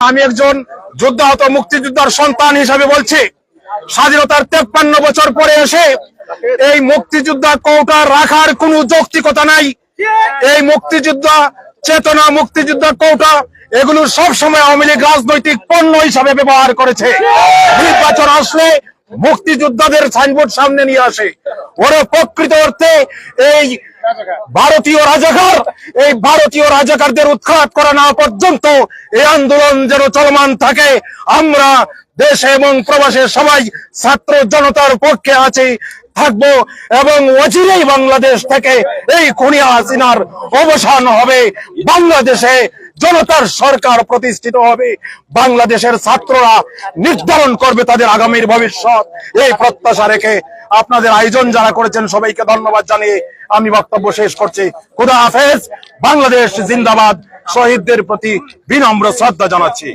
আমি একজন যুদ্ধাহত মুক্তিযোদ্ধার সন্তান হিসাবে বলছি। স্বাধীনতার তেপ্পান্ন বছর পরে এসে এই মুক্তিযোদ্ধা কৌটা রাখার কোনো যৌক্তিকতা নাই। এই মুক্তিযোদ্ধা, চেতনা মুক্তিযোদ্ধা কৌটা এগুলো সব সময় আওয়ামী লীগ রাজনৈতিক পণ্য হিসাবে ব্যবহার করেছে। নির্বাচন আসলে মুক্তিযোদ্ধাদের সাইনবোর্ড সামনে নিয়ে আসে। ওরা প্রকৃত অর্থে এই ভারতীয় রাজাকার, এই ভারতীয় রাজাকারদের উৎখাত করা না পর্যন্ত এই আন্দোলন যেন চলমান থাকে। আমরা দেশে এবং প্রবাসে সবাই ছাত্র জনতার পক্ষে আছি, থাকব এবং অচিরেই বাংলাদেশ থেকে এই খুনিয়া হাসিনার অবসান হবে। বাংলাদেশে জনতার সরকার প্রতিষ্ঠিত হবে। বাংলাদেশের ছাত্ররা নির্ধারণ করবে তাদের আগামীর ভবিষ্যৎ। এই প্রত্যাশা রেখে আপনাদের আয়োজন যারা করেছেন সবাইকে ধন্যবাদ জানিয়ে আমি বক্তব্য শেষ করছি। খুদা হাফেজ, বাংলাদেশ জিন্দাবাদ। শহীদদের প্রতি বিনম্র শ্রদ্ধা জানাচ্ছি।